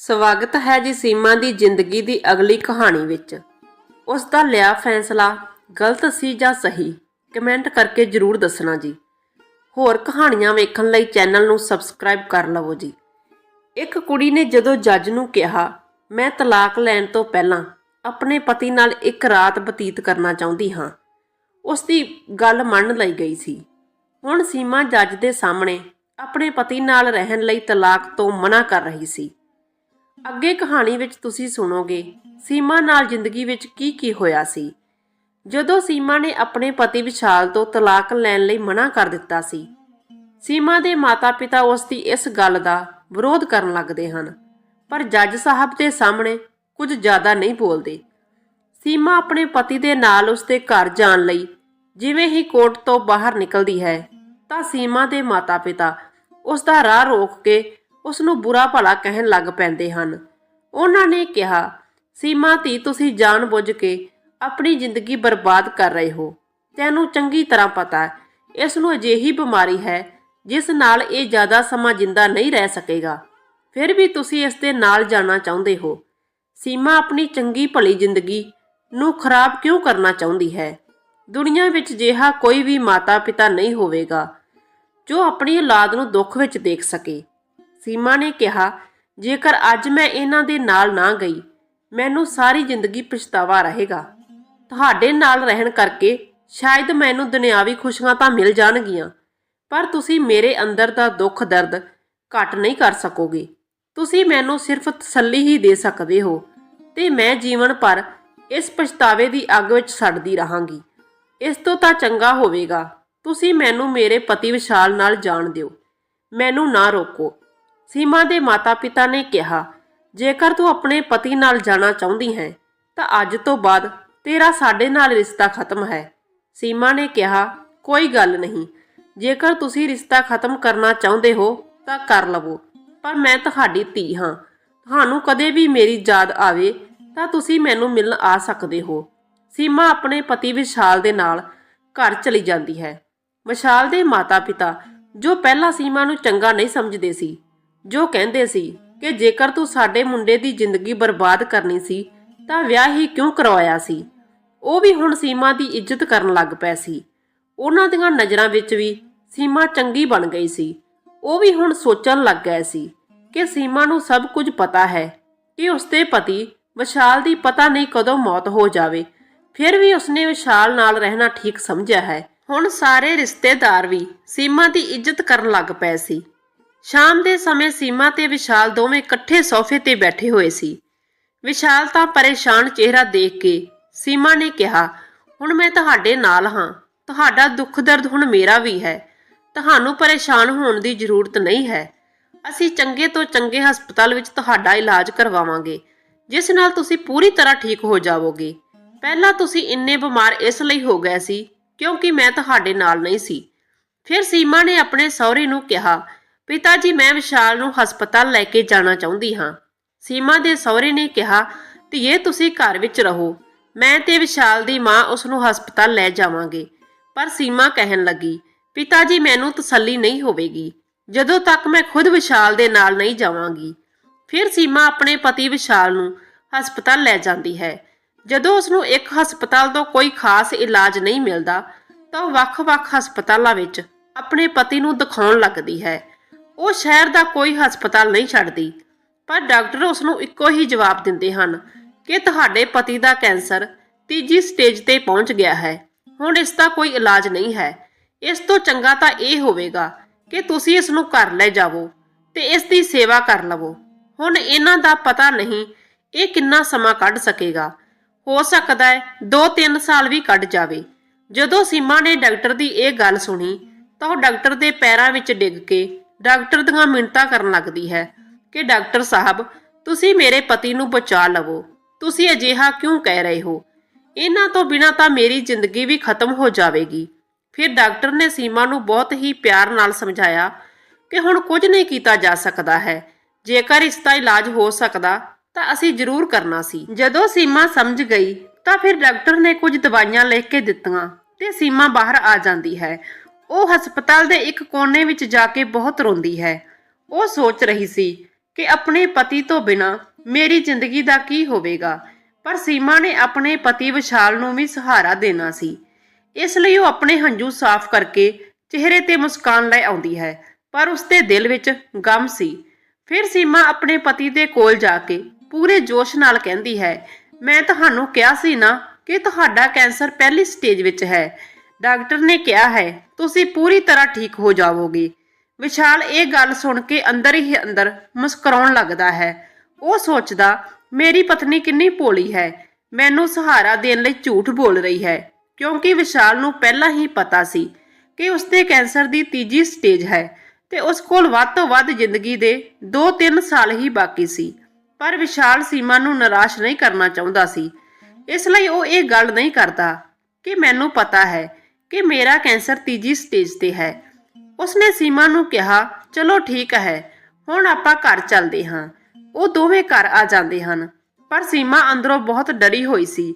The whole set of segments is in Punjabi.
ਸਵਾਗਤ ਹੈ ਜੀ ਸੀਮਾ ਦੀ ਜ਼ਿੰਦਗੀ ਦੀ ਅਗਲੀ ਕਹਾਣੀ ਵਿੱਚ। ਉਸ ਦਾ ਲਿਆ ਫੈਸਲਾ ਗਲਤ ਸੀ ਜਾਂ ਸਹੀ? ਕਮੈਂਟ ਕਰਕੇ ਜਰੂਰ ਦੱਸਣਾ ਜੀ। ਹੋਰ ਕਹਾਣੀਆਂ ਵੇਖਣ ਲਈ ਚੈਨਲ ਨੂੰ ਸਬਸਕ੍ਰਾਈਬ ਕਰ ਲਵੋ ਜੀ। ਇੱਕ ਕੁੜੀ ਨੇ ਜਦੋਂ ਜੱਜ ਨੂੰ ਕਿਹਾ, ਮੈਂ ਤਲਾਕ ਲੈਣ ਤੋਂ ਪਹਿਲਾਂ ਆਪਣੇ ਪਤੀ ਨਾਲ ਇੱਕ ਰਾਤ ਬਤੀਤ ਕਰਨਾ ਚਾਹੁੰਦੀ ਹਾਂ। ਉਸ ਦੀ ਗੱਲ ਮੰਨ ਲਈ ਗਈ ਸੀ। ਹੁਣ ਸੀਮਾ ਜੱਜ ਦੇ ਸਾਹਮਣੇ ਆਪਣੇ ਪਤੀ ਨਾਲ ਰਹਿਣ ਲਈ ਤਲਾਕ ਤੋਂ ਮਨਾ ਕਰ ਰਹੀ ਸੀ। ਅੱਗੇ ਕਹਾਣੀ ਵਿੱਚ ਤੁਸੀਂ ਸੁਣੋਗੇ, ਸੀਮਾ ਨਾਲ ਜ਼ਿੰਦਗੀ ਵਿੱਚ ਕੀ ਕੀ ਹੋਇਆ ਸੀ। ਜਦੋਂ ਸੀਮਾ ਨੇ ਆਪਣੇ ਪਤੀ ਵਿਸ਼ਾਲ ਤੋਂ ਤਲਾਕ ਲੈਣ ਲਈ ਮਨਾ ਕਰ ਦਿੱਤਾ ਸੀ, ਸੀਮਾ ਦੇ ਮਾਤਾ-ਪਿਤਾ ਉਸ ਦੀ ਇਸ ਗੱਲ ਦਾ ਵਿਰੋਧ ਕਰਨ ਲੱਗਦੇ ਹਨ। ਪਰ ਜੱਜ ਸਾਹਿਬ ਦੇ ਸਾਹਮਣੇ ਕੁਝ ਜ਼ਿਆਦਾ ਨਹੀਂ ਬੋਲਦੇ। ਸੀਮਾ ਆਪਣੇ ਪਤੀ ਦੇ ਨਾਲ ਉਸਦੇ ਘਰ ਜਾਣ ਲਈ ਜਿਵੇਂ ਹੀ ਕੋਰਟ ਤੋਂ ਬਾਹਰ ਨਿਕਲਦੀ ਹੈ, ਤਾਂ ਸੀਮਾ ਦੇ ਮਾਤਾ-ਪਿਤਾ ਉਸ ਦਾ ਰਾਹ ਰੋਕ ਕੇ ਉਸ ਨੂੰ ਬੁਰਾ ਭਲਾ ਕਹਿਣ ਲੱਗ ਪੈਂਦੇ ਹਨ। ਉਹਨਾਂ ਨੇ ਕਿਹਾ, ਸੀਮਾ ਧੀ, ਤੁਸੀਂ ਜਾਣਬੁੱਝ ਕੇ ਆਪਣੀ ਜ਼ਿੰਦਗੀ ਬਰਬਾਦ ਕਰ ਰਹੇ ਹੋ। ਤੈਨੂੰ ਚੰਗੀ ਤਰ੍ਹਾਂ ਪਤਾ ਹੈ, ਇਸ ਨੂੰ ਅਜਿਹੀ ਬਿਮਾਰੀ ਹੈ, ਜਿਸ ਨਾਲ ਇਹ ਜ਼ਿਆਦਾ ਸਮਾਂ ਜਿੰਦਾ ਨਹੀਂ ਰਹਿ ਸਕੇਗਾ। ਫਿਰ ਵੀ ਤੁਸੀਂ ਇਸ ਦੇ ਨਾਲ ਜਾਣਾ ਚਾਹੁੰਦੇ ਹੋ। ਸੀਮਾ ਆਪਣੀ ਚੰਗੀ ਭਲੀ ਜ਼ਿੰਦਗੀ ਨੂੰ ਖਰਾਬ ਕਿਉਂ ਕਰਨਾ ਚਾਹੁੰਦੀ ਹੈ? ਦੁਨੀਆ ਵਿੱਚ ਜਿਹਾ ਕੋਈ ਵੀ ਮਾਤਾ ਪਿਤਾ ਨਹੀਂ ਹੋਵੇਗਾ, ਜੋ ਆਪਣੀ ਔਲਾਦ ਨੂੰ ਦੁੱਖ ਵਿੱਚ ਦੇਖ ਸਕੇ। ਸੀਮਾ ਨੇ ਕਿਹਾ, ਜੇਕਰ ਅੱਜ ਮੈਂ ਇਹਨਾਂ ਦੇ ਨਾਲ ਨਾ ਗਈ, ਮੈਨੂੰ ਸਾਰੀ ਜ਼ਿੰਦਗੀ ਪਛਤਾਵਾ ਰਹੇਗਾ। ਤੁਹਾਡੇ ਨਾਲ ਰਹਿਣ ਕਰਕੇ ਸ਼ਾਇਦ ਮੈਨੂੰ ਦੁਨਿਆਵੀ ਖੁਸ਼ੀਆਂ ਤਾਂ ਮਿਲ ਜਾਣਗੀਆਂ, ਪਰ ਤੁਸੀਂ ਮੇਰੇ ਅੰਦਰ ਦਾ ਦੁੱਖ ਦਰਦ ਘਟ ਨਹੀਂ ਕਰ ਸਕੋਗੇ। ਤੁਸੀਂ ਮੈਨੂੰ ਸਿਰਫ ਤਸੱਲੀ ਹੀ ਦੇ ਸਕਦੇ ਹੋ ਤੇ ਮੈਂ ਜੀਵਨ ਭਰ ਇਸ ਪਛਤਾਵੇ ਦੀ ਅੱਗ ਵਿੱਚ ਸੜਦੀ ਰਹਾਂਗੀ। ਇਸ ਤੋਂ ਤਾਂ ਚੰਗਾ ਹੋਵੇਗਾ, ਤੁਸੀਂ ਮੈਨੂੰ ਮੇਰੇ ਪਤੀ ਵਿਸ਼ਾਲ ਨਾਲ ਜਾਣ ਦਿਓ। ਮੈਨੂੰ ਨਾ ਰੋਕੋ। ਸੀਮਾ ਦੇ ਮਾਤਾ-ਪਿਤਾ ਨੇ ਕਿਹਾ, ਜੇਕਰ ਤੂੰ ਆਪਣੇ ਪਤੀ ਨਾਲ ਜਾਣਾ ਚਾਹੁੰਦੀ ਹੈ, ਤਾਂ ਅੱਜ ਤੋਂ ਬਾਅਦ ਤੇਰਾ ਸਾਡੇ ਨਾਲ ਰਿਸ਼ਤਾ ਖਤਮ ਹੈ। ਸੀਮਾ ਨੇ ਕਿਹਾ, ਕੋਈ ਗੱਲ ਨਹੀਂ। ਜੇਕਰ ਤੁਸੀਂ ਰਿਸ਼ਤਾ ਖਤਮ ਕਰਨਾ ਚਾਹੁੰਦੇ ਹੋ, ਤਾਂ ਕਰ ਲਵੋ। ਪਰ ਮੈਂ ਤੁਹਾਡੀ ਧੀ ਹਾਂ। ਤੁਹਾਨੂੰ ਕਦੇ ਵੀ ਮੇਰੀ ਯਾਦ ਆਵੇ, ਤਾਂ ਤੁਸੀਂ ਮੈਨੂੰ ਮਿਲਣ ਆ ਸਕਦੇ ਹੋ। ਸੀਮਾ ਆਪਣੇ ਪਤੀ ਵਿਸ਼ਾਲ ਦੇ ਨਾਲ ਘਰ ਚਲੀ ਜਾਂਦੀ ਹੈ। ਵਿਸ਼ਾਲ ਦੇ ਮਾਤਾ-ਪਿਤਾ, ਜੋ ਪਹਿਲਾਂ ਸੀਮਾ ਨੂੰ ਚੰਗਾ ਨਹੀਂ ਸਮਝਦੇ ਸੀ ਜੋ ਕਹਿੰਦੇ ਸੀ ਕਿ ਜੇਕਰ ਤੂੰ ਸਾਡੇ ਮੁੰਡੇ ਦੀ ਜ਼ਿੰਦਗੀ ਬਰਬਾਦ ਕਰਨੀ ਸੀ, ਤਾਂ ਵਿਆਹ ਹੀ ਕਿਉਂ ਕਰਵਾਇਆ ਸੀ? ਉਹ ਵੀ ਹੁਣ ਸੀਮਾ ਦੀ ਇੱਜ਼ਤ ਕਰਨ ਲੱਗ ਪਏ ਸੀ। ਉਹਨਾਂ ਦੀਆਂ ਨਜ਼ਰਾਂ ਵਿੱਚ ਵੀ ਸੀਮਾ ਚੰਗੀ ਬਣ ਗਈ ਸੀ। ਉਹ ਵੀ ਹੁਣ ਸੋਚਣ ਲੱਗ ਗਏ ਸੀ ਕਿ ਸੀਮਾ ਨੂੰ ਸਭ ਕੁਝ ਪਤਾ ਹੈ ਕਿ ਉਸਦੇ ਪਤੀ ਵਿਸ਼ਾਲ ਦੀ ਪਤਾ ਨਹੀਂ ਕਦੋਂ ਮੌਤ ਹੋ ਜਾਵੇ। ਫਿਰ ਵੀ ਉਸਨੇ ਵਿਸ਼ਾਲ ਨਾਲ ਰਹਿਣਾ ਠੀਕ ਸਮਝਿਆ ਹੈ। ਹੁਣ ਸਾਰੇ ਰਿਸ਼ਤੇਦਾਰ ਵੀ ਸੀਮਾ ਦੀ ਇੱਜ਼ਤ ਕਰਨ ਲੱਗ ਪਏ ਸੀ। ਸ਼ਾਮ ਦੇ ਸਮੇਂ ਸੀਮਾ ਤੇ ਵਿਸ਼ਾਲ ਦੋਵੇਂ ਇਕੱਠੇ ਸੋਫੇ ਤੇ ਬੈਠੇ ਹੋਏ ਸੀ। ਵਿਸ਼ਾਲ ਤਾਂ ਪਰੇਸ਼ਾਨ ਚਿਹਰਾ ਦੇਖ ਕੇ ਸੀਮਾ ਨੇ ਕਿਹਾ, ਹੁਣ ਮੈਂ ਤੁਹਾਡੇ ਨਾਲ ਹਾਂ। ਤੁਹਾਡਾ ਦੁੱਖ ਦਰਦ ਹੁਣ ਮੇਰਾ ਵੀ ਹੈ। ਤੁਹਾਨੂੰ ਪਰੇਸ਼ਾਨ ਹੋਣ ਦੀ ਜ਼ਰੂਰਤ ਨਹੀਂ ਹੈ। ਅਸੀਂ ਚੰਗੇ ਤੋਂ ਚੰਗੇ ਹਸਪਤਾਲ ਵਿੱਚ ਤੁਹਾਡਾ ਇਲਾਜ ਕਰਵਾਵਾਂਗੇ, ਜਿਸ ਨਾਲ ਤੁਸੀਂ ਪੂਰੀ ਤਰ੍ਹਾਂ ਠੀਕ ਹੋ ਜਾਵੋਗੇ। ਪਹਿਲਾਂ ਤੁਸੀਂ ਇੰਨੇ ਬਿਮਾਰ ਇਸ ਲਈ ਹੋ ਗਏ ਸੀ ਕਿਉਂਕਿ ਮੈਂ ਤੁਹਾਡੇ ਨਾਲ ਨਹੀਂ ਸੀ। ਫਿਰ ਸੀਮਾ ਨੇ ਆਪਣੇ ਸਹੁਰੇ ਨੂੰ ਕਿਹਾ ਪਿਤਾ ਜੀ, ਮੈਂ ਵਿਸ਼ਾਲ ਨੂੰ ਹਸਪਤਾਲ ਲੈ ਕੇ ਜਾਣਾ ਚਾਹੁੰਦੀ ਹਾਂ। ਸੀਮਾ ਦੇ ਸਹੁਰੇ ਨੇ ਕਿਹਾ, ਧੀਏ, ਤੁਸੀਂ ਘਰ ਵਿੱਚ ਰਹੋ। ਮੈਂ ਤੇ ਵਿਸ਼ਾਲ ਦੀ ਮਾਂ ਉਸ ਨੂੰ ਹਸਪਤਾਲ ਲੈ ਜਾਵਾਂਗੇ। ਪਰ ਸੀਮਾ ਕਹਿਣ ਲੱਗੀ, ਪਿਤਾ ਜੀ, ਮੈਨੂੰ ਤਸੱਲੀ ਨਹੀਂ ਹੋਵੇਗੀ। ਜਦੋਂ ਤੱਕ ਮੈਂ ਖੁਦ ਵਿਸ਼ਾਲ ਦੇ ਨਾਲ ਨਹੀਂ ਜਾਵਾਂਗੀ, ਫਿਰ ਸੀਮਾ ਆਪਣੇ ਪਤੀ ਵਿਸ਼ਾਲ ਨੂੰ ਹਸਪਤਾਲ ਲੈ ਜਾਂਦੀ ਹੈ। ਜਦੋਂ ਉਸ ਨੂੰ ਇੱਕ ਹਸਪਤਾਲ ਤੋਂ ਕੋਈ ਖਾਸ ਇਲਾਜ ਨਹੀਂ ਮਿਲਦਾ, ਤਾਂ ਉਹ ਵੱਖ-ਵੱਖ ਹਸਪਤਾਲਾਂ ਵਿੱਚ ਆਪਣੇ ਪਤੀ ਨੂੰ ਦਿਖਾਉਣ ਲੱਗਦੀ ਹੈ। ਉਹ ਸ਼ਹਿਰ ਦਾ ਕੋਈ ਹਸਪਤਾਲ ਨਹੀਂ ਛੱਡਦੀ, ਪਰ ਡਾਕਟਰ ਉਸ ਨੂੰ ਇੱਕੋ ਹੀ ਜਵਾਬ ਦਿੰਦੇ ਹਨ ਕਿ ਤੁਹਾਡੇ ਪਤੀ ਦਾ ਕੈਂਸਰ ਤੀਜੀ ਸਟੇਜ ਤੇ ਪਹੁੰਚ ਗਿਆ ਹੈ। ਹੁਣ ਇਸ ਦਾ ਕੋਈ ਇਲਾਜ ਨਹੀਂ ਹੈ। ਇਸ ਤੋਂ ਚੰਗਾ ਤਾਂ ਇਹ ਹੋਵੇਗਾ ਕਿ ਤੁਸੀਂ ਇਸ ਨੂੰ ਘਰ ਲੈ ਜਾਵੋ ਤੇ ਇਸ ਦੀ ਸੇਵਾ ਕਰ ਲਵੋ। ਹੁਣ ਇਹਨਾਂ ਦਾ ਪਤਾ ਨਹੀਂ ਇਹ ਕਿੰਨਾ ਸਮਾਂ ਕੱਢ ਸਕੇਗਾ। ਹੋ ਸਕਦਾ ਹੈ 2-3 ਸਾਲ ਵੀ ਕੱਢ ਜਾਵੇ। ਜਦੋਂ ਸੀਮਾ ਨੇ ਡਾਕਟਰ ਦੀ ਇਹ ਗੱਲ ਸੁਣੀ ਤਾਂ ਉਹ ਡਾਕਟਰ ਦੇ ਪੈਰਾਂ ਵਿੱਚ ਡਿੱਗ ਕੇ ਡਾਕਟਰ ਦੀਆਂ ਮਿੰਨਤਾਂ ਕਰਨ ਲੱਗਦੀ ਹੈ ਕਿ ਡਾਕਟਰ ਸਾਹਿਬ, ਤੁਸੀਂ ਮੇਰੇ ਪਤੀ ਨੂੰ ਬਚਾ ਲਵੋ। ਤੁਸੀਂ ਅਜਿਹਾ ਕਿਉਂ ਕਹਿ ਰਹੇ ਹੋ? ਇਹਨਾਂ ਤੋਂ ਬਿਨਾਂ ਤਾਂ ਮੇਰੀ ਜ਼ਿੰਦਗੀ ਵੀ ਖਤਮ ਹੋ ਜਾਵੇਗੀ। ਫਿਰ ਡਾਕਟਰ ਨੇ ਸੀਮਾ ਨੂੰ ਬਹੁਤ ਹੀ ਪਿਆਰ ਨਾਲ ਸਮਝਾਇਆ ਕਿ ਹੁਣ ਕੁਝ ਨਹੀਂ ਕੀਤਾ ਜਾ ਸਕਦਾ ਹੈ। ਜੇਕਰ ਇਸ ਦਾ ਇਲਾਜ ਹੋ ਸਕਦਾ, ਤਾਂ ਅਸੀਂ ਜ਼ਰੂਰ ਕਰਨਾ ਸੀ। ਜਦੋਂ ਸੀਮਾ ਸਮਝ ਗਈ, ਤਾਂ ਫਿਰ ਡਾਕਟਰ ਨੇ ਕੁਝ ਦਵਾਈਆਂ ਲਿਖ ਕੇ ਦਿੱਤੀਆਂ ਤੇ ਸੀਮਾ ਬਾਹਰ ਆ ਜਾਂਦੀ ਹੈ। ਉਹ ਹਸਪਤਾਲ ਦੇ ਇੱਕ ਕੋਨੇ ਵਿੱਚ ਜਾ ਕੇ ਬਹੁਤ ਰੋਂਦੀ ਹੈ। ਉਹ ਸੋਚ ਰਹੀ ਸੀ ਕਿ ਆਪਣੇ ਪਤੀ ਤੋਂ ਬਿਨਾ ਮੇਰੀ ਜ਼ਿੰਦਗੀ ਦਾ ਕੀ ਹੋਵੇਗਾ, ਪਰ ਸੀਮਾ ਨੇ ਆਪਣੇ ਪਤੀ ਵਿਸ਼ਾਲ ਨੂੰ ਵੀ ਸਹਾਰਾ ਦੇਣਾ ਸੀ। ਇਸ ਲਈ ਉਹ ਆਪਣੇ ਹੰਝੂ ਸਾਫ਼ ਕਰਕੇ ਚਿਹਰੇ ਤੇ ਮੁਸਕਾਨ ਲੈ ਆਉਂਦੀ ਹੈ, ਪਰ ਉਸਦੇ ਦਿਲ ਵਿੱਚ ਗਮ ਸੀ। ਫਿਰ ਸੀਮਾ ਆਪਣੇ ਪਤੀ ਦੇ ਕੋਲ ਜਾ ਕੇ ਪੂਰੇ ਜੋਸ਼ ਨਾਲ ਕਹਿੰਦੀ ਹੈ, ਮੈਂ ਤੁਹਾਨੂੰ ਕਿਹਾ ਸੀ ਨਾ ਕਿ ਤੁਹਾਡਾ ਕੈਂਸਰ ਪਹਿਲੀ ਸਟੇਜ ਵਿੱਚ ਹੈ ਡਾਕਟਰ ਨੇ ਕਿਹਾ ਹੈ, ਤੁਸੀਂ ਪੂਰੀ ਤਰ੍ਹਾਂ ਠੀਕ ਹੋ ਜਾਵੋਗੇ। ਵਿਸ਼ਾਲ ਇਹ ਗੱਲ ਸੁਣ ਕੇ ਅੰਦਰ ਹੀ ਅੰਦਰ ਮੁਸਕਰਾਉਣ ਲੱਗਦਾ ਹੈ। ਉਹ ਸੋਚਦਾ, ਮੇਰੀ ਪਤਨੀ ਕਿੰਨੀ ਭੋਲੀ ਹੈ, ਮੈਨੂੰ ਸਹਾਰਾ ਦੇਣ ਲਈ ਝੂਠ ਬੋਲ ਰਹੀ ਹੈ। ਕਿਉਂਕਿ ਵਿਸ਼ਾਲ ਨੂੰ ਪਹਿਲਾਂ ਹੀ ਪਤਾ ਸੀ ਕਿ ਉਸਦੇ ਕੈਂਸਰ ਦੀ ਤੀਜੀ ਸਟੇਜ ਹੈ ਤੇ ਉਸ ਕੋਲ ਵੱਧ ਤੋਂ ਵੱਧ ਜ਼ਿੰਦਗੀ ਦੇ 2-3 ਸਾਲ ਹੀ ਬਾਕੀ ਸੀ। ਪਰ ਵਿਸ਼ਾਲ ਸੀਮਾ ਨੂੰ ਨਿਰਾਸ਼ ਨਹੀਂ ਕਰਨਾ ਚਾਹੁੰਦਾ ਸੀ। ਇਸ ਲਈ ਉਹ ਇਹ ਗੱਲ ਨਹੀਂ ਕਰਦਾ ਕਿ ਮੈਨੂੰ ਪਤਾ ਹੈ ਕਿ ਮੇਰਾ ਕੈਂਸਰ ਤੀਜੀ ਸਟੇਜ ਤੇ ਹੈ। ਉਸਨੇ ਸੀਮਾ ਨੂੰ ਕਿਹਾ, ਚਲੋ ਠੀਕ ਹੈ, ਹੁਣ ਆਪਾਂ ਘਰ ਚੱਲਦੇ ਹਾਂ। ਉਹ ਦੋਵੇਂ ਘਰ ਆ ਜਾਂਦੇ ਹਨ, ਪਰ ਸੀਮਾ ਅੰਦਰੋਂ ਬਹੁਤ ਡਰੀ ਹੋਈ ਸੀ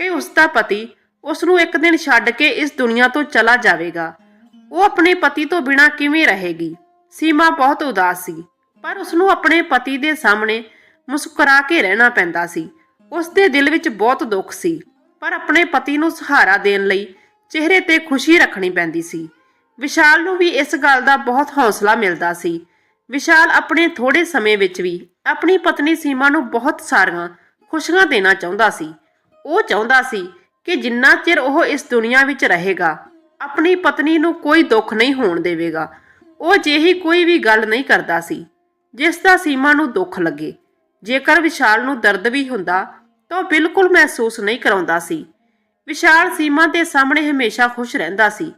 ਕਿ ਉਸ ਦਾ ਪਤੀ ਉਸ ਨੂੰ ਇੱਕ ਦਿਨ ਛੱਡ ਕੇ ਇਸ ਦੁਨੀਆ ਤੋਂ ਚਲਾ ਜਾਵੇਗਾ। ਉਹ ਆਪਣੇ ਪਤੀ ਤੋਂ ਬਿਨਾਂ ਕਿਵੇਂ ਰਹੇਗੀ? ਸੀਮਾ ਬਹੁਤ ਉਦਾਸ ਸੀ, ਪਰ ਉਸ ਨੂੰ ਆਪਣੇ ਪਤੀ ਦੇ ਸਾਹਮਣੇ ਮੁਸਕਰਾ ਕੇ ਰਹਿਣਾ ਪੈਂਦਾ ਸੀ। ਉਸ ਦੇ ਦਿਲ ਵਿੱਚ ਬਹੁਤ ਦੁੱਖ ਸੀ, ਪਰ ਆਪਣੇ ਪਤੀ ਨੂੰ ਸਹਾਰਾ ਦੇਣ ਲਈ ਚਿਹਰੇ ਤੇ ਖੁਸ਼ੀ ਰੱਖਣੀ ਪੈਂਦੀ ਸੀ। ਵਿਸ਼ਾਲ ਨੂੰ ਵੀ ਇਸ ਗੱਲ ਦਾ ਬਹੁਤ ਹੌਸਲਾ ਮਿਲਦਾ ਸੀ। ਵਿਸ਼ਾਲ ਆਪਣੇ ਥੋੜੇ ਸਮੇਂ ਵਿੱਚ ਵੀ ਆਪਣੀ ਪਤਨੀ ਸੀਮਾ ਨੂੰ ਬਹੁਤ ਸਾਰੀਆਂ ਖੁਸ਼ੀਆਂ ਦੇਣਾ ਚਾਹੁੰਦਾ ਸੀ। ਉਹ ਚਾਹੁੰਦਾ ਸੀ ਕਿ ਜਿੰਨਾ ਚਿਰ ਉਹ ਇਸ ਦੁਨੀਆ ਵਿੱਚ ਰਹੇਗਾ, ਆਪਣੀ ਪਤਨੀ ਨੂੰ ਕੋਈ ਦੁੱਖ ਨਹੀਂ ਹੋਣ ਦੇਵੇਗਾ। ਉਹ ਜਿਹੀ ਕੋਈ ਵੀ ਗੱਲ ਨਹੀਂ ਕਰਦਾ ਸੀ, ਜਿਸ ਦਾ ਸੀਮਾ ਨੂੰ ਦੁੱਖ ਲੱਗੇ। ਜੇਕਰ ਵਿਸ਼ਾਲ ਨੂੰ ਦਰਦ ਵੀ ਹੁੰਦਾ ਤਾਂ ਉਹ ਬਿਲਕੁਲ ਮਹਿਸੂਸ ਨਹੀਂ ਕਰਾਉਂਦਾ ਸੀ। ਵਿਸ਼ਾਲ ਸੀਮਾ ਦੇ ਸਾਹਮਣੇ ਹਮੇਸ਼ਾ ਖੁਸ਼ ਰਹਿੰਦਾ ਸੀ,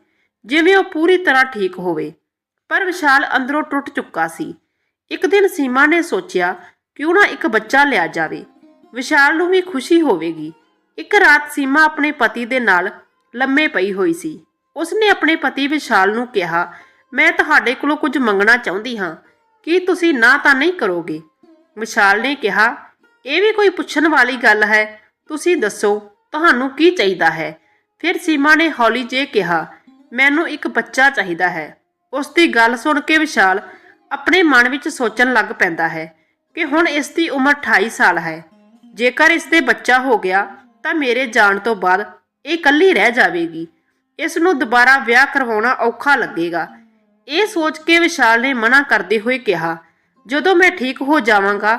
ਜਿਵੇਂ ਉਹ ਪੂਰੀ ਤਰ੍ਹਾਂ ਠੀਕ ਹੋਵੇ। ਪਰ ਵਿਸ਼ਾਲ ਅੰਦਰੋਂ ਟੁੱਟ ਚੁੱਕਾ ਸੀ। ਇੱਕ ਦਿਨ ਸੀਮਾ ਨੇ ਸੋਚਿਆ, ਕਿਉਂ ਨਾ ਇੱਕ ਬੱਚਾ ਲਿਆ ਜਾਵੇ? ਵਿਸ਼ਾਲ ਨੂੰ ਵੀ ਖੁਸ਼ੀ ਹੋਵੇਗੀ। ਇੱਕ ਰਾਤ ਸੀਮਾ ਆਪਣੇ ਪਤੀ ਦੇ ਨਾਲ ਲੰਮੇ ਪਈ ਹੋਈ ਸੀ। ਉਸਨੇ ਆਪਣੇ ਪਤੀ ਵਿਸ਼ਾਲ ਨੂੰ ਕਿਹਾ, ਮੈਂ ਤੁਹਾਡੇ ਕੋਲੋਂ ਕੁਝ ਮੰਗਣਾ ਚਾਹੁੰਦੀ ਹਾਂ। ਕੀ ਤੁਸੀਂ ਨਾ ਤਾਂ ਨਹੀਂ ਕਰੋਗੇ? ਵਿਸ਼ਾਲ ਨੇ ਕਿਹਾ, ਇਹ ਵੀ ਕੋਈ ਪੁੱਛਣ ਵਾਲੀ ਗੱਲ ਹੈ। ਤੁਸੀਂ ਦੱਸੋ। ਤੁਹਾਨੂੰ ਕੀ ਚਾਹੀਦਾ ਹੈ? ਫਿਰ ਸੀਮਾ ਨੇ ਹੌਲੀ ਜੇ ਕਿਹਾ, ਮੈਨੂੰ ਇੱਕ ਬੱਚਾ ਚਾਹੀਦਾ ਹੈ। ਉਸ ਦੀ ਗੱਲ ਸੁਣ ਕੇ ਵਿਸ਼ਾਲ ਆਪਣੇ ਮਨ ਵਿੱਚ ਸੋਚਣ ਲੱਗ ਪੈਂਦਾ ਹੈ ਕਿ ਹੁਣ ਇਸ ਦੀ ਉਮਰ 28 ਸਾਲ ਹੈ। ਜੇਕਰ ਇਸ ਦੇ ਬੱਚਾ ਹੋ ਗਿਆ, ਤਾਂ ਮੇਰੇ ਜਾਣ ਤੋਂ ਬਾਅਦ ਇਹ ਇਕੱਲੀ ਰਹਿ ਜਾਵੇਗੀ। ਇਸ ਨੂੰ ਦੁਬਾਰਾ ਵਿਆਹ ਕਰਵਾਉਣਾ ਔਖਾ ਲੱਗੇਗਾ। ਇਹ ਸੋਚ ਕੇ ਵਿਸ਼ਾਲ ਨੇ ਮਨਾ ਕਰਦੇ ਹੋਏ ਕਿਹਾ, ਜਦੋਂ ਮੈਂ ਠੀਕ ਹੋ ਜਾਵਾਂਗਾ,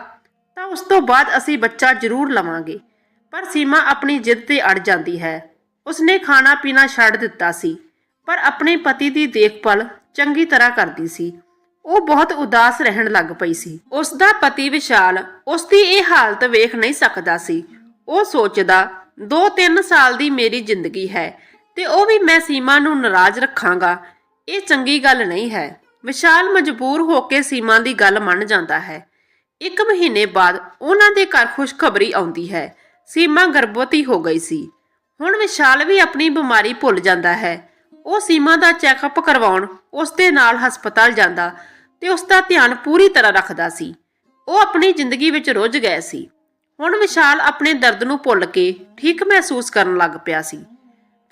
ਤਾਂ ਉਸ ਤੋਂ ਬਾਅਦ ਅਸੀਂ ਬੱਚਾ ਜ਼ਰੂਰ ਲਵਾਂਗੇ। ਪਰ ਸੀਮਾ ਆਪਣੀ ਜਿੱਦ ਤੇ ਅੜ ਜਾਂਦੀ ਹੈ। ਉਸਨੇ ਖਾਣਾ ਪੀਣਾ ਛੱਡ ਦਿੱਤਾ ਸੀ, ਪਰ ਆਪਣੇ ਪਤੀ ਦੀ ਦੇਖਭਾਲ ਚੰਗੀ ਤਰ੍ਹਾਂ ਕਰਦੀ ਸੀ। ਉਹ ਬਹੁਤ ਉਦਾਸ ਰਹਿਣ ਲੱਗ ਪਈ ਸੀ। ਉਸ ਦਾ ਪਤੀ ਵਿਸ਼ਾਲ ਉਸ ਦੀ ਇਹ ਹਾਲਤ ਵੇਖ ਨਹੀਂ ਸਕਦਾ ਸੀ। ਉਹ ਸੋਚਦਾ 2-3 ਸਾਲ ਦੀ ਮੇਰੀ ਜ਼ਿੰਦਗੀ ਹੈ ਤੇ ਉਹ ਵੀ ਮੈਂ ਸੀਮਾ ਨੂੰ ਨਾਰਾਜ਼ ਰੱਖਾਂਗਾ। ਇਹ ਚੰਗੀ ਗੱਲ ਨਹੀਂ ਹੈ। ਵਿਸ਼ਾਲ ਮਜਬੂਰ ਹੋ ਕੇ ਸੀਮਾ ਦੀ ਗੱਲ ਮੰਨ ਜਾਂਦਾ ਹੈ। ਇੱਕ ਮਹੀਨੇ ਬਾਅਦ ਉਹਨਾਂ ਦੇ ਘਰ ਖੁਸ਼ਖਬਰੀ ਆਉਂਦੀ ਹੈ। ਸੀਮਾ ਗਰਭਵਤੀ ਹੋ ਗਈ ਸੀ। ਹੁਣ ਵਿਸ਼ਾਲ ਵੀ ਆਪਣੀ ਬਿਮਾਰੀ ਭੁੱਲ ਜਾਂਦਾ ਹੈ। ਉਹ ਸੀਮਾ ਦਾ ਚੈੱਕਅਪ ਕਰਵਾਉਣ ਉਸ ਦੇ ਨਾਲ ਹਸਪਤਾਲ ਜਾਂਦਾ ਤੇ ਉਸ ਦਾ ਧਿਆਨ ਪੂਰੀ ਤਰ੍ਹਾਂ ਰੱਖਦਾ ਸੀ। ਉਹ ਆਪਣੀ ਜ਼ਿੰਦਗੀ ਵਿੱਚ ਰੁੱਝ ਗਿਆ ਸੀ। ਹੁਣ ਵਿਸ਼ਾਲ ਆਪਣੇ ਦਰਦ ਨੂੰ ਭੁੱਲ ਕੇ ਠੀਕ ਮਹਿਸੂਸ ਕਰਨ ਲੱਗ ਪਿਆ ਸੀ।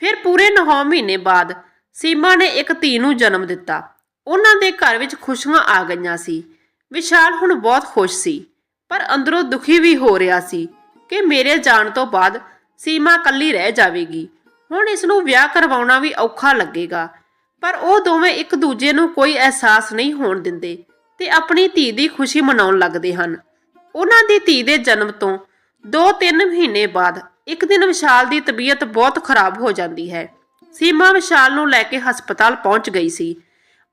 ਫਿਰ ਪੂਰੇ 9 ਮਹੀਨੇ ਬਾਅਦ ਸੀਮਾ ਨੇ ਇੱਕ ਧੀ ਨੂੰ ਜਨਮ ਦਿੱਤਾ। ਉਹਨਾਂ ਦੇ ਘਰ ਵਿੱਚ ਖੁਸ਼ੀਆਂ ਆ ਗਈਆਂ ਸੀ। ਵਿਸ਼ਾਲ ਹੁਣ ਬਹੁਤ ਖੁਸ਼ ਸੀ, ਪਰ ਅੰਦਰੋਂ ਦੁਖੀ ਵੀ ਹੋ ਰਿਹਾ ਸੀ। ਕਿ ਮੇਰੇ ਜਾਣ ਤੋਂ ਬਾਅਦ ਸੀਮਾ ਕੱਲੀ ਰਹਿ ਜਾਵੇਗੀ। ਹੁਣ ਇਸ ਨੂੰ ਵਿਆਹ ਕਰਵਾਉਣਾ ਵੀ ਔਖਾ ਲੱਗੇਗਾ, ਪਰ ਉਹ ਦੋਵੇਂ ਇੱਕ ਦੂਜੇ ਨੂੰ ਕੋਈ ਅਹਿਸਾਸ ਨਹੀਂ ਹੋਣ ਦਿੰਦੇ ਤੇ ਆਪਣੀ ਧੀ ਦੀ ਖੁਸ਼ੀ ਮਨਾਉਣ ਲੱਗਦੇ ਹਨ। ਉਹਨਾਂ ਦੀ ਧੀ ਦੇ ਜਨਮ ਤੋਂ 2-3 ਮਹੀਨੇ ਬਾਅਦ ਇੱਕ ਦਿਨ ਵਿਸ਼ਾਲ ਦੀ ਤਬੀਅਤ ਬਹੁਤ ਖਰਾਬ ਹੋ ਜਾਂਦੀ ਹੈ। ਸੀਮਾ ਵਿਸ਼ਾਲ ਨੂੰ ਲੈ ਕੇ ਹਸਪਤਾਲ ਪਹੁੰਚ ਗਈ ਸੀ,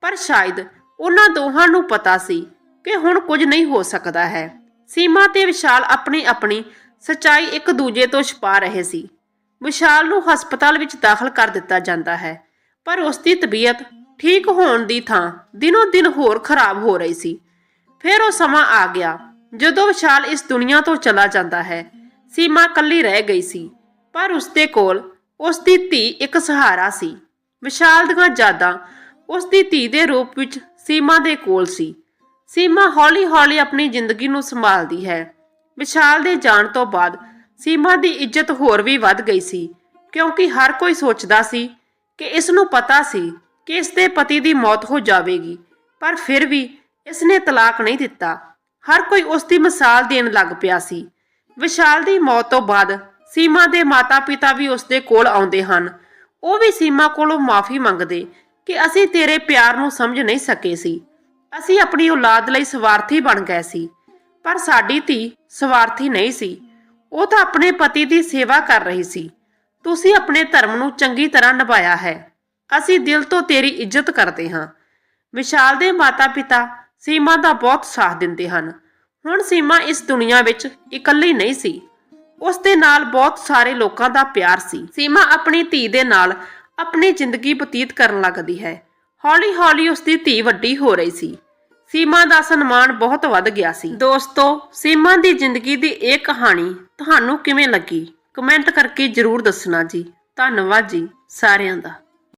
ਪਰ ਸ਼ਾਇਦ ਉਹਨਾਂ ਦੋਹਾਂ ਨੂੰ ਪਤਾ ਸੀ ਕਿ ਹੁਣ ਕੁਝ ਨਹੀਂ ਹੋ ਸਕਦਾ ਹੈ। ਸੀਮਾ ਤੇ ਵਿਸ਼ਾਲ ਆਪਣੀ ਆਪਣੀ ਸਚਾਈ ਇੱਕ ਦੂਜੇ ਤੋਂ ਛਪਾ ਰਹੇ ਸੀ। ਵਿਸ਼ਾਲ ਨੂੰ ਹਸਪਤਾਲ ਵਿੱਚ ਦਾਖਲ ਕਰ ਦਿੱਤਾ ਜਾਂਦਾ ਹੈ, ਪਰ ਉਸ ਦੀ ਤਬੀਅਤ ਠੀਕ ਹੋਣ ਦੀ ਥਾਂ ਦਿਨੋ ਦਿਨ ਹੋਰ ਖਰਾਬ ਹੋ ਰਹੀ ਸੀ। ਫਿਰ ਉਹ ਸਮਾਂ ਆ ਗਿਆ ਜਦੋਂ ਵਿਸ਼ਾਲ ਇਸ ਦੁਨੀਆ ਤੋਂ ਚਲਾ ਜਾਂਦਾ ਹੈ। ਸੀਮਾ ਇਕੱਲੀ ਰਹਿ ਗਈ ਸੀ, ਪਰ ਉਸ ਦੇ ਕੋਲ ਉਸ ਦੀ ਧੀ ਇੱਕ ਸਹਾਰਾ ਸੀ। ਵਿਸ਼ਾਲ ਦੀਆਂ ਯਾਦਾਂ ਉਸ ਦੀ ਧੀ ਦੇ ਰੂਪ ਵਿੱਚ ਸੀਮਾ ਦੇ ਕੋਲ ਸੀ। ਸੀਮਾ ਹੌਲੀ-ਹੌਲੀ ਆਪਣੀ ਜ਼ਿੰਦਗੀ ਨੂੰ ਸੰਭਾਲਦੀ ਹੈ। ਵਿਸ਼ਾਲ ਦੇ ਜਾਣ ਤੋਂ ਬਾਅਦ ਸੀਮਾ ਦੀ ਇੱਜ਼ਤ ਹੋਰ ਵੀ ਵੱਧ ਗਈ ਸੀ, ਕਿਉਂਕਿ ਹਰ ਕੋਈ ਸੋਚਦਾ ਸੀ ਕਿ ਇਸ ਨੂੰ ਪਤਾ ਸੀ ਕਿ ਇਸ ਦੇ ਪਤੀ ਦੀ ਮੌਤ ਹੋ ਜਾਵੇਗੀ, ਪਰ ਫਿਰ ਵੀ ਇਸ ਨੇ ਤਲਾਕ ਨਹੀਂ ਦਿੱਤਾ। ਹਰ ਕੋਈ ਉਸ ਦੀ ਮਿਸਾਲ ਦੇਣ ਲੱਗ ਪਿਆ ਸੀ। ਵਿਸ਼ਾਲ ਦੀ ਮੌਤ ਤੋਂ ਬਾਅਦ ਸੀਮਾ ਦੇ ਮਾਤਾ-ਪਿਤਾ ਵੀ ਉਸ ਦੇ ਕੋਲ ਆਉਂਦੇ ਹਨ। ਉਹ ਵੀ ਸੀਮਾ ਕੋਲੋਂ ਮਾਫੀ ਮੰਗਦੇ ਕਿ ਅਸੀਂ ਤੇਰੇ ਪਿਆਰ ਨੂੰ ਸਮਝ ਨਹੀਂ ਸਕੇ ਸੀ। ਅਸੀਂ ਆਪਣੀ ਔਲਾਦ ਲਈ ਸਵਾਰਥੀ ਬਣ ਗਏ ਸੀ। ਪਰ ਸਾਡੀ ਧੀ ਸਵਾਰਥੀ ਨਹੀਂ ਸੀ। ਉਹ ਤਾਂ ਆਪਣੇ ਪਤੀ ਦੀ ਸੇਵਾ ਕਰ ਰਹੀ ਸੀ। ਤੁਸੀਂ ਆਪਣੇ ਧਰਮ ਨੂੰ ਚੰਗੀ ਤਰ੍ਹਾਂ ਨਿਭਾਇਆ ਹੈ। ਅਸੀਂ ਦਿਲ ਤੋਂ ਤੇਰੀ ਇੱਜ਼ਤ ਕਰਦੇ ਹਾਂ। ਵਿਸ਼ਾਲ ਦੇ ਮਾਤਾ-ਪਿਤਾ ਸੀਮਾ ਦਾ ਬਹੁਤ ਸਾਥ ਦਿੰਦੇ ਹਨ। ਹੁਣ ਸੀਮਾ ਇਸ ਦੁਨੀਆ ਵਿੱਚ ਇਕੱਲੀ ਨਹੀਂ ਸੀ। ਉਸ ਦੇ ਨਾਲ ਬਹੁਤ ਸਾਰੇ ਲੋਕਾਂ ਦਾ ਪਿਆਰ ਸੀ। ਸੀਮਾ ਆਪਣੀ ਧੀ ਦੇ ਨਾਲ ਆਪਣੀ ਜ਼ਿੰਦਗੀ ਬਤੀਤ ਕਰਨ ਲੱਗਦੀ ਹੈ। ਹੌਲੀ-ਹੌਲੀ ਉਸ ਦੀ ਧੀ ਵੱਡੀ ਹੋ ਰਹੀ ਸੀ। ਸੀਮਾ ਦਾ ਸਨਮਾਨ ਬਹੁਤ ਵੱਧ ਗਿਆ ਸੀ। ਦੋਸਤੋ, ਸੀਮਾ ਦੀ ਜ਼ਿੰਦਗੀ ਦੀ ਇਹ ਕਹਾਣੀ ਤੁਹਾਨੂੰ ਕਿਵੇਂ ਲੱਗੀ? ਕਮੈਂਟ ਕਰਕੇ ਜਰੂਰ ਦੱਸਣਾ ਜੀ। ਧੰਨਵਾਦ ਜੀ ਸਾਰਿਆਂ ਦਾ।